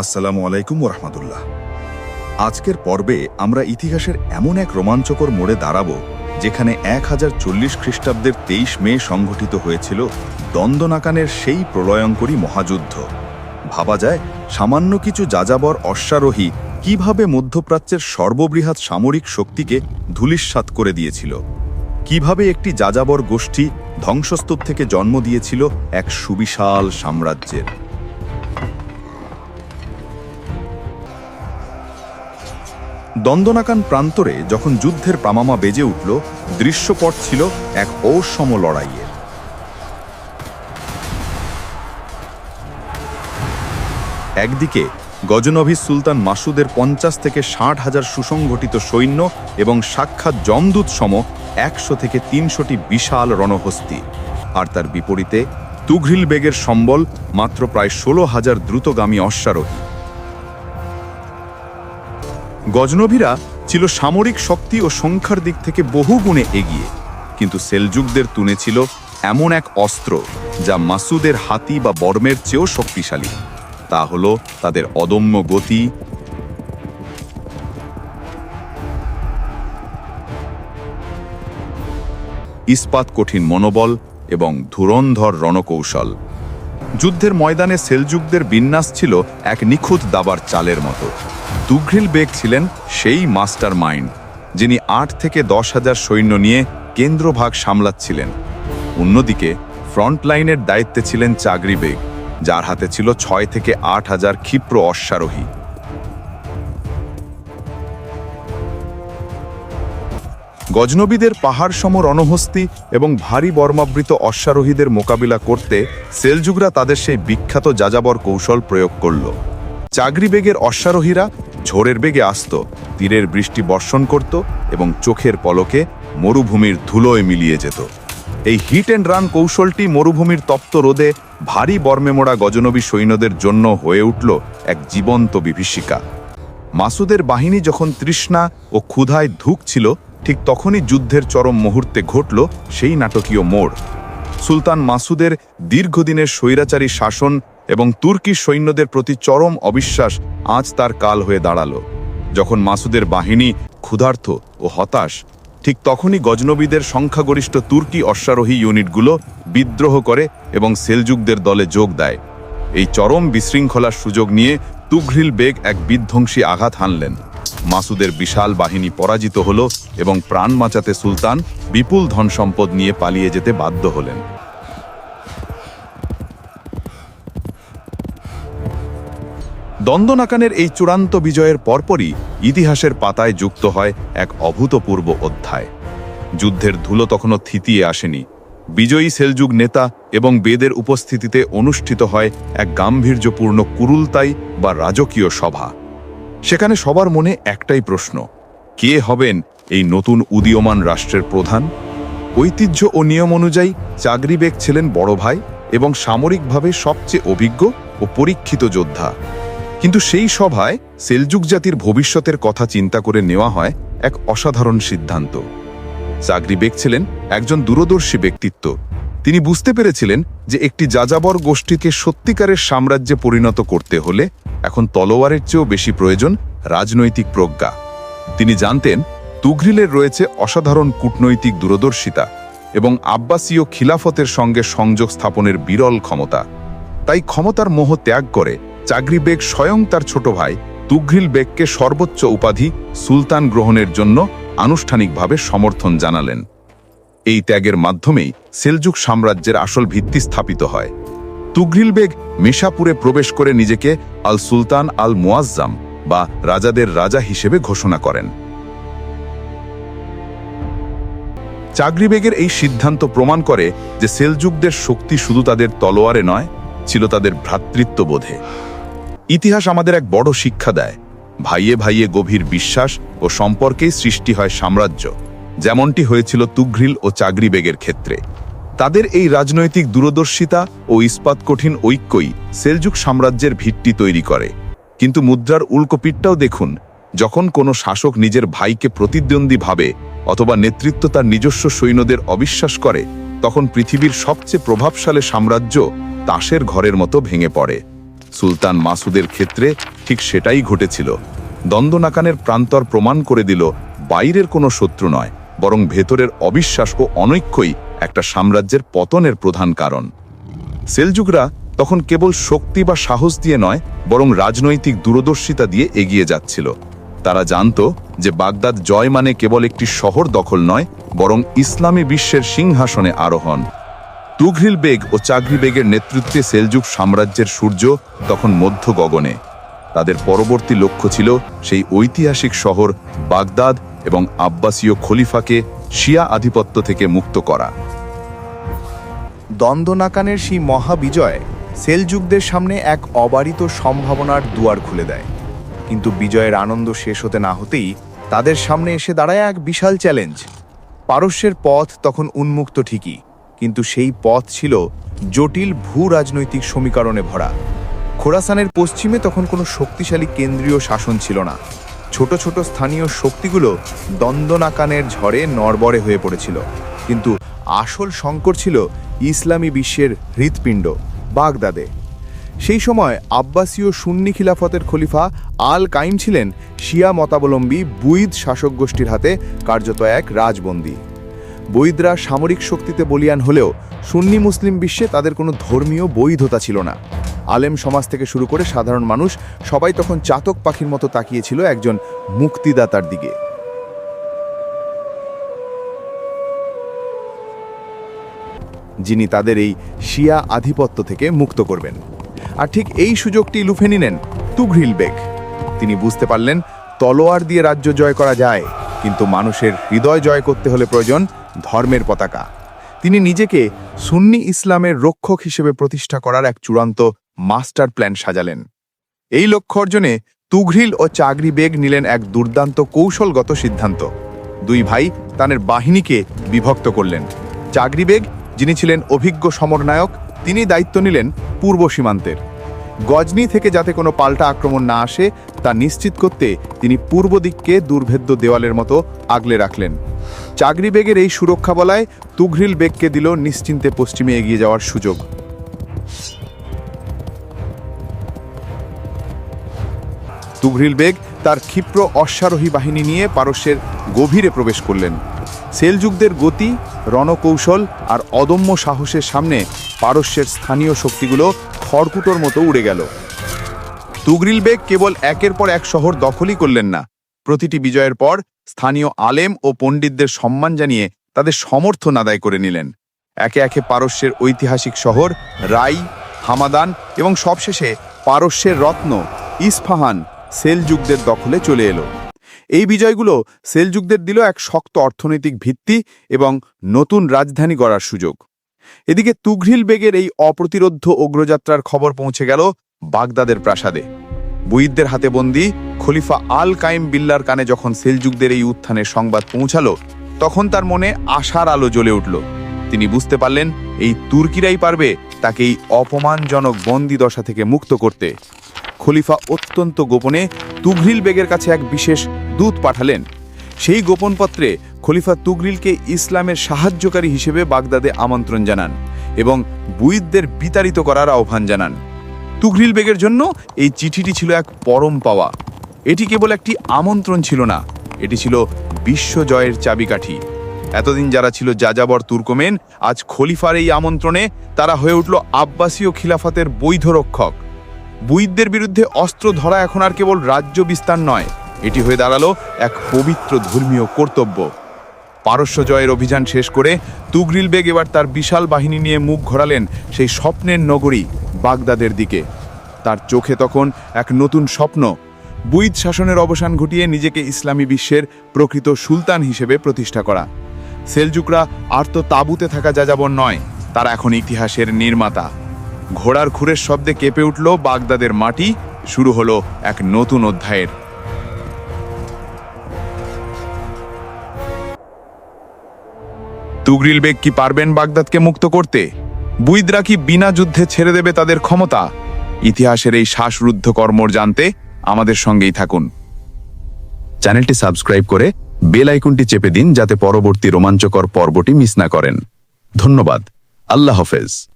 আসসালামু আলাইকুম রহমতুল্লাহ আজকের পর্বে আমরা ইতিহাসের এমন এক রোমাঞ্চকর মোড়ে দাঁড়াব, যেখানে এক হাজার চল্লিশ খ্রিস্টাব্দের তেইশ মে সংঘটিত হয়েছিল দ্বন্দ্বনাকানের সেই প্রলয়ঙ্করী মহাযুদ্ধ। ভাবা যায়, সামান্য কিছু যাযাবর অশ্বারোহী কীভাবে মধ্যপ্রাচ্যের সর্ববৃহৎ সামরিক শক্তিকে ধূলিস্বাৎ করে দিয়েছিল? কীভাবে একটি যাযাবর গোষ্ঠী ধ্বংসস্তূপ থেকে জন্ম দিয়েছিল এক সুবিশাল সাম্রাজ্যের? দ্বন্দ্বনাকান প্রান্তরে যখন যুদ্ধের পামামা বেজে উঠল, দৃশ্যপট ছিল এক ঔষম লড়াইয়ের। একদিকে গজনভি সুলতান মাসুদের পঞ্চাশ থেকে ষাট হাজার সুসংগঠিত সৈন্য এবং সাক্ষাৎ জমদূত সম একশো থেকে তিনশোটি বিশাল রণহস্তি। আর তার বিপরীতে তুঘ্রিল বেগের সম্বল মাত্র প্রায় ষোলো হাজার দ্রুতগামী অশ্বারোহী। গজনভীরা ছিল সামরিক শক্তি ও সংখ্যার দিক থেকে বহু গুণে এগিয়ে। কিন্তু সেলজুকদের তুনে ছিল এমন এক অস্ত্র যা মাসুদের হাতি বা বর্মের চেয়েও শক্তিশালী। তা হল তাদের অদম্য গতি। ইস্পাত কঠিন মনোবল এবং ধুরন্ধর রণকৌশল। যুদ্ধের ময়দানে সেলজুকদের বিন্যাস ছিল এক নিখুঁত দাবার চালের মতো। তুঘ্রিল বেগ ছিলেন সেই মাস্টার মাইন্ড যিনি আট থেকে দশ হাজার সৈন্য নিয়ে কেন্দ্রভাগ সামলাচ্ছিলেন। অন্যদিকে ফ্রন্ট লাইনের দায়িত্বে ছিলেন চাগরি বেগ, যার হাতে ছিল ছয় থেকে আট হাজার ক্ষিপ্র অশ্বারোহী। গজনবীদের পাহাড় সম রণহস্তি এবং ভারী বর্মাবৃত অশ্বারোহীদের মোকাবিলা করতে সেলজুগরা তাদের সেই বিখ্যাত যাযাবর কৌশল প্রয়োগ করল। চাগরি বেগের অশ্বারোহীরা ঝোড়ের বেগে আসত, তীরের বৃষ্টি বর্ষণ করত এবং চোখের পলকে মরুভূমির ধুলোয় মিলিয়ে যেত। এই হিট অ্যান্ড রান কৌশলটি মরুভূমির তপ্ত রোদে ভারী বর্মে মোড়া গজনবী সৈন্যদের জন্য হয়ে উঠল এক জীবন্ত বিভীষিকা। মাসুদের বাহিনী যখন তৃষ্ণা ও ক্ষুধায় ধুকছিল, ঠিক তখনই যুদ্ধের চরম মুহূর্তে ঘটল সেই নাটকীয় মোড়। সুলতান মাসুদের দীর্ঘদিনের স্বৈরাচারী শাসন এবং তুর্কি সৈন্যদের প্রতি চরম অবিশ্বাস আজ তার কাল হয়ে দাঁড়াল। যখন মাসুদের বাহিনী ক্ষুধার্থ ও হতাশ, ঠিক তখনই গজনবীদের সংখ্যাগরিষ্ঠ তুর্কি অশ্বারোহী ইউনিটগুলো বিদ্রোহ করে এবং সেলজুকদের দলে যোগ দেয়। এই চরম বিশৃঙ্খলার সুযোগ নিয়ে তুঘ্রিল বেগ এক বিধ্বংসী আঘাত হানলেন। মাসুদের বিশাল বাহিনী পরাজিত হল এবং প্রাণ বাঁচাতে সুলতান বিপুল ধন সম্পদ নিয়ে পালিয়ে যেতে বাধ্য হলেন। দ্বন্দ্বনাকানের এই চূড়ান্ত বিজয়ের পরপরই ইতিহাসের পাতায় যুক্ত হয় এক অভূতপূর্ব অধ্যায়। যুদ্ধের ধুলো তখনও থিতিয়ে আসেনি। বিজয়ী সেলযুগ নেতা এবং বেদের উপস্থিতিতে অনুষ্ঠিত হয় এক গাম্ভীর্যপূর্ণ কুরুলতাই বা রাজকীয় সভা। সেখানে সবার মনে একটাই প্রশ্ন, কে হবেন এই নতুন উদীয়মান রাষ্ট্রের প্রধান? ঐতিহ্য ও নিয়ম অনুযায়ী চাগরিবেগ ছিলেন বড় ভাই এবং সামরিকভাবে সবচেয়ে অভিজ্ঞ ও পরীক্ষিত যোদ্ধা। কিন্তু সেই সভায় সেলজুক জাতির ভবিষ্যতের কথা চিন্তা করে নেওয়া হয় এক অসাধারণ সিদ্ধান্ত। চাগরিবেগ ছিলেন একজন দূরদর্শী ব্যক্তিত্ব। তিনি বুঝতে পেরেছিলেন যে একটি যাযাবর গোষ্ঠীকে সত্যিকারের সাম্রাজ্যে পরিণত করতে হলে এখন তলোয়ারের চেয়েও বেশি প্রয়োজন রাজনৈতিক প্রজ্ঞা। তিনি জানতেন, তুঘ্রিলের রয়েছে অসাধারণ কূটনৈতিক দূরদর্শিতা এবং আব্বাসীয় খিলাফতের সঙ্গে সংযোগ স্থাপনের বিরল ক্ষমতা। তাই ক্ষমতার মোহ ত্যাগ করে চাগরি বেগ স্বয়ং তার ছোট ভাই তুঘ্রিল বেগকে সর্বোচ্চ উপাধি সুলতান গ্রহণের জন্য আনুষ্ঠানিকভাবে সমর্থন জানালেন। এই ত্যাগের মাধ্যমেই সেলজুক সাম্রাজ্যের আসল ভিত্তি স্থাপিত হয়। তুঘ্রিল বেগ মেশাপুরে প্রবেশ করে নিজেকে আল সুলতান আল মুয়াজ্জাম বা রাজাদের রাজা হিসেবে ঘোষণা করেন। চাগরি বেগের এই সিদ্ধান্ত প্রমাণ করে যে সেলজুকদের শক্তি শুধু তাদের তলোয়ারে নয় ছিল তাদের ভ্রাতৃত্ববোধে। ইতিহাস আমাদের এক বড় শিক্ষা দেয়। ভাইয়ে ভাইয়ে গভীর বিশ্বাস ও সম্পর্কেই সৃষ্টি হয় সাম্রাজ্য, যেমনটি হয়েছিল তুঘ্রিল ও চাগরি বেগের ক্ষেত্রে। তাদের এই রাজনৈতিক দূরদর্শিতা ও ইস্পাত কঠিন ঐক্যই সেলজুক সাম্রাজ্যের ভিত্তি তৈরি করে। কিন্তু মুদ্রার উল্কোপিঠটাও দেখুন, যখন কোনো শাসক নিজের ভাইকে প্রতিদ্বন্দ্বী ভাবে অথবা নেতৃত্ব তার নিজস্ব সৈন্যদের অবিশ্বাস করে তখন পৃথিবীর সবচেয়ে প্রভাবশালী সাম্রাজ্য তাসের ঘরের মতো ভেঙে পড়ে। সুলতান মাসুদের ক্ষেত্রে ঠিক সেটাই ঘটেছিল। দ্বন্দ্বনাকানের প্রান্তর প্রমাণ করে দিল, বাইরের কোনো শত্রু নয়, বরং ভেতরের অবিশ্বাস ও অনৈক্যই একটা সাম্রাজ্যের পতনের প্রধান কারণ। সেলজুকরা তখন কেবল শক্তি বা সাহস দিয়ে নয়, বরং রাজনৈতিক দূরদর্শিতা দিয়ে এগিয়ে যাচ্ছিল। তারা জানত যে বাগদাদ জয় মানে কেবল একটি শহর দখল নয়, বরং ইসলামী বিশ্বের সিংহাসনে আরোহণ। তুঘ্রিল বেগ ও চাগরি বেগের নেতৃত্বে সেলজুক সাম্রাজ্যের সূর্য তখন মধ্য গগনে। তাদের পরবর্তী লক্ষ্য ছিল সেই ঐতিহাসিক শহর বাগদাদ এবং আব্বাসীয় খলিফাকে শিয়া আধিপত্য থেকে মুক্ত করা। দ্বন্দ্বনাকানের সেই মহাবিজয় সেলযুগদের সামনে এক অবারিত সম্ভাবনার দুয়ার খুলে দেয়। কিন্তু বিজয়ের আনন্দ শেষ হতে না হতেই তাদের সামনে এসে দাঁড়ায় এক বিশাল চ্যালেঞ্জ। পারস্যের পথ তখন উন্মুক্ত ঠিকই, কিন্তু সেই পথ ছিল জটিল ভূ রাজনৈতিক সমীকরণে ভরা। খোরাসানের পশ্চিমে তখন কোনো শক্তিশালী কেন্দ্রীয় শাসন ছিল না। ছোট ছোট স্থানীয় শক্তিগুলো দ্বন্দ্বনাকানের ঝড়ে নড়বড়ে হয়ে পড়েছিল। কিন্তু আসল সংকট ছিল ইসলামী বিশ্বের হৃৎপিণ্ড, বাগদাদে। সেই সময় আব্বাসীয় সুন্নি খিলাফতের খলিফা আল কাইম ছিলেন শিয়া মতাবলম্বী বুইদ শাসক গোষ্ঠীর হাতে কার্যত এক রাজবন্দী। বৈদরা সামরিক শক্তিতে বলিয়ান হলেও সুন্নি মুসলিম বিশ্বে তাদের কোনো ধর্মীয় বৈধতা ছিল না। আলেম সমাজ থেকে শুরু করে সাধারণ মানুষ সবাই তখন চাতক পাখির মতো তাকিয়েছিল একজন মুক্তিদাতার দিকে। যিনি তাদের এই শিয়া আধিপত্য থেকে মুক্ত করবেন। আর ঠিক এই সুযোগটি লুফে নিলেন তুঘ্রিল বেগ। তিনি বুঝতে পারলেন, তলোয়ার দিয়ে রাজ্য জয় করা যায়, কিন্তু মানুষের হৃদয় জয় করতে হলে প্রয়োজন ধর্মের পতাকা। তিনি নিজেকে সুন্নি ইসলামের রক্ষক হিসেবে প্রতিষ্ঠা করার এক চূড়ান্ত মাস্টার প্ল্যান সাজালেন। এই লক্ষ্য অর্জনে তুঘ্রিল ও চাগরি বেগ নিলেন এক দুর্দান্ত কৌশলগত সিদ্ধান্ত। দুই ভাই তাদের বাহিনীকে বিভক্ত করলেন। চাগরি বেগ, যিনি ছিলেন অভিজ্ঞ সমরনায়ক, তিনি দায়িত্ব নিলেন পূর্ব সীমান্তের। গজনি থেকে যাতে কোনো পাল্টা আক্রমণ না আসে, তা নিশ্চিত করতে তিনি পূর্ব দিককে দুর্ভেদ্য দেওয়ালের মতো আগলে রাখলেন। চাগরি বেগের এই সুরক্ষা বলায় তুঘ্রিল বেগকে দিল নিশ্চিন্তে পশ্চিমে এগিয়ে যাওয়ার সুযোগ। তুঘ্রিল বেগ তার ক্ষিপ্র অশ্বারোহী বাহিনী নিয়ে পারস্যের গভীরে প্রবেশ করলেন। সেলযুগদের গতি, রণকৌশল আর অদম্য সাহসের সামনে পারস্যের স্থানীয় শক্তিগুলো খড়কুটোর মতো উড়ে গেল। তুগরিল বেগ কেবল একের পর এক শহর দখলই করলেন না। প্রতিটি বিজয়ের পর স্থানীয় আলেম ও পণ্ডিতদের সম্মান জানিয়ে তাদের সমর্থন আদায় করে নিলেন। একে একে পারস্যের ঐতিহাসিক শহর, রাই, হামাদান এবং সবশেষে পারস্যের রত্ন ইস্ফাহান সেলযুগদের দখলে চলে এলো। এই বিজয়গুলো সেলযুগদের দিল এক শক্ত অর্থনৈতিক ভিত্তি এবং নতুন রাজধানী গড়ার সুযোগ। এদিকে তুঘ্রিল বেগের এই অপ্রতিরোধ্য অগ্রযাত্রার খবর পৌঁছে গেল বাগদাদের প্রাসাদে। বুইদদের হাতে বন্দি খলিফা আল কাইম বিল্লার কানে যখন সেলযুগদের এই উত্থানের সংবাদ পৌঁছালো, তখন তার মনে আশার আলো জ্বলে উঠল। তিনি বুঝতে পারলেন, এই তুর্কিরাই পারবে তাকে এই অপমানজনক বন্দি দশা থেকে মুক্ত করতে। খলিফা অত্যন্ত গোপনে তুঘরিল বেগের কাছে এক বিশেষ দূত পাঠালেন। সেই গোপন পত্রে খলিফা তুগরিলকে ইসলামের সাহায্যকারী হিসেবে বাগদাদে আমন্ত্রণ জানান এবং বুইদদের বিতাড়িত করার আহ্বান জানান। তুগরিল বেগের জন্য এই চিঠিটি ছিল এক পরম পাওয়া। এটি কেবল একটি আমন্ত্রণ ছিল না, এটি ছিল বিশ্বজয়ের চাবিকাঠি। এতদিন যারা ছিল যাযাবর তুর্কমেন, আজ খলিফার এই আমন্ত্রণে তারা হয়ে উঠল আব্বাসীয় খিলাফতের বৈধ রক্ষক। বুইদদের বিরুদ্ধে অস্ত্র ধরা এখন আর কেবল রাজ্য বিস্তার নয়, এটি হয়ে দাঁড়াল এক পবিত্র ধর্মীয় কর্তব্য। পারস্য জয়ের অভিযান শেষ করে তুগরিল বেগ এবার তার বিশাল বাহিনী নিয়ে মুখ ঘোরালেন সেই স্বপ্নের নগরী বাগদাদের দিকে। তার চোখে তখন এক নতুন স্বপ্ন। বুইদ শাসনের অবসান ঘটিয়ে নিজেকে ইসলামী বিশ্বের প্রকৃত সুলতান হিসেবে প্রতিষ্ঠা করা। সেলজুকরা আর তো তাঁবুতে থাকা যাযাবর নয়, তারা এখন ইতিহাসের নির্মাতা। ঘোড়ার খুরের শব্দে কেঁপে উঠল বাগদাদের মাটি, শুরু হলো এক নতুন অধ্যায়ের। তুগরিল বেগ কি পারবেন বাগদাদকে মুক্ত করতে? বুইদরা কি বিনা যুদ্ধে ছেড়ে দেবে তাদের ক্ষমতা? ইতিহাসের এই শ্বাসরুদ্ধ কর্মর জানতে আমাদের সঙ্গেই থাকুন। চ্যানেলটি সাবস্ক্রাইব করে বেল আইকনটি চেপে দিন যাতে পরবর্তী রোমাঞ্চকর পর্বটি মিস না করেন। ধন্যবাদ। আল্লাহ হাফেজ।